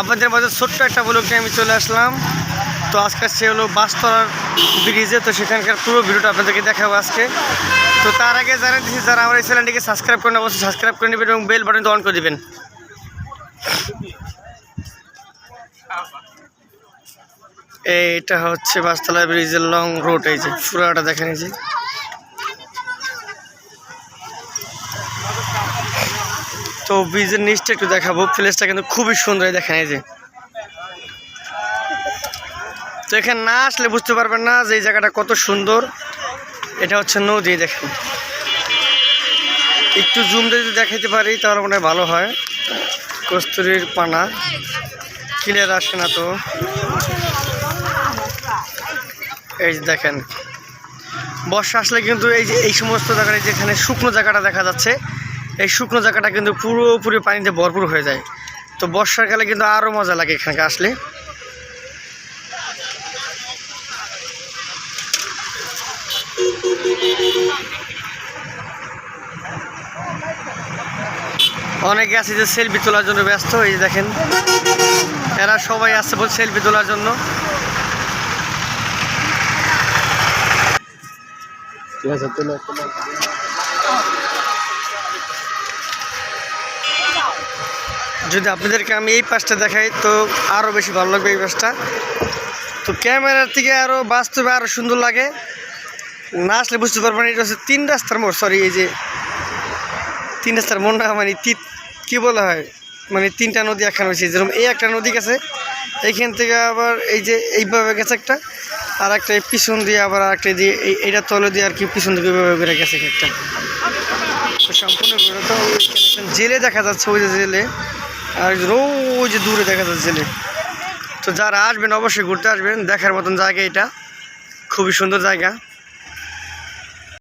আপনাদের মাঝে ছোট্ট একটা ব্লগে আমি চলে আসলাম। তো আজকে সে হলো বাসতলার ব্রিজে, তো সেখানকার পুরো ভিডিওটা আপনাদেরকে দেখাবো আজকে। তো তার আগে জানিয়ে দিচ্ছি যারা আমার এই চ্যানেলটিকে সাবস্ক্রাইব করেন, অবশ্যই সাবস্ক্রাইব করে নেবেন এবং বেল বাটনটা অন করে দেবেন। এইটা হচ্ছে বাসতলা ব্রিজের লং রোড এই যে পুরাটা দেখেন এই যে। তো ব্রিজের নিচটা একটু দেখাবো। প্লেসটা কিন্তু খুবই সুন্দর দেখেন, এই যে। তো এখানে না আসলে বুঝতে পারবেন না যে এই জায়গাটা কত সুন্দর। এটা হচ্ছে নদী দেখেন। একটু জুম যদি দেখাইতে পারি, তাহলে মনে ভালো হয়। কস্তুরির পানা। ক্লিয়ার আসে না তো। এই যে দেখেন। বর্ষা আসলে কিন্তু এই যে, এই সমস্ত জায়গায় যেখানে শুকনো জায়গাটা দেখা যাচ্ছে এই শুকনো জায়গাটা কিন্তু পুরোপুরি পানিতে ভরপুর হয়ে যায়। তো বর্ষাকালে কিন্তু আরও মজা লাগে এখানকে আসলে। অনেকে আছে যে সেলফি তোলার জন্য ব্যস্ত, এই দেখেন। এরা সবাই আসছে বল সেলফি তোলার জন্য। ঠিক আছে যদি আপনাদেরকে আমি এই পাশটা দেখাই, তো আরও বেশি ভালো লাগবে এই পাশটা। তো ক্যামেরার থেকে আরও বাস্তবে আরও সুন্দর লাগে। না আসলে বুঝতে পারবেন এটা হচ্ছে তিন রাস্তার মোড় সরি এই যে তিন রাস্তার মোড় না মানে তি কী বলা হয়? মানে তিনটা নদী একখানে হয়েছে, যেরকম এই একটা নদী গেছে, এইখান থেকে আবার এই যে এইভাবে গেছে একটা, আর একটা পিছন দিয়ে আবার আর একটা দিয়ে এই এইটা তলে দিয়ে আর কি পিছন দিকে এইভাবে করে গেছে একটা। তো সম্পূর্ণ ওইখানে একটা জেলে দেখা যাচ্ছে, ওই জেলে। আর রোজ দূরে দেখা যাচ্ছে জেলে তো যারা আসবেন, অবশ্যই ঘুরতে আসবেন। দেখার মতন জায়গা এটা। খুবই সুন্দর জায়গা।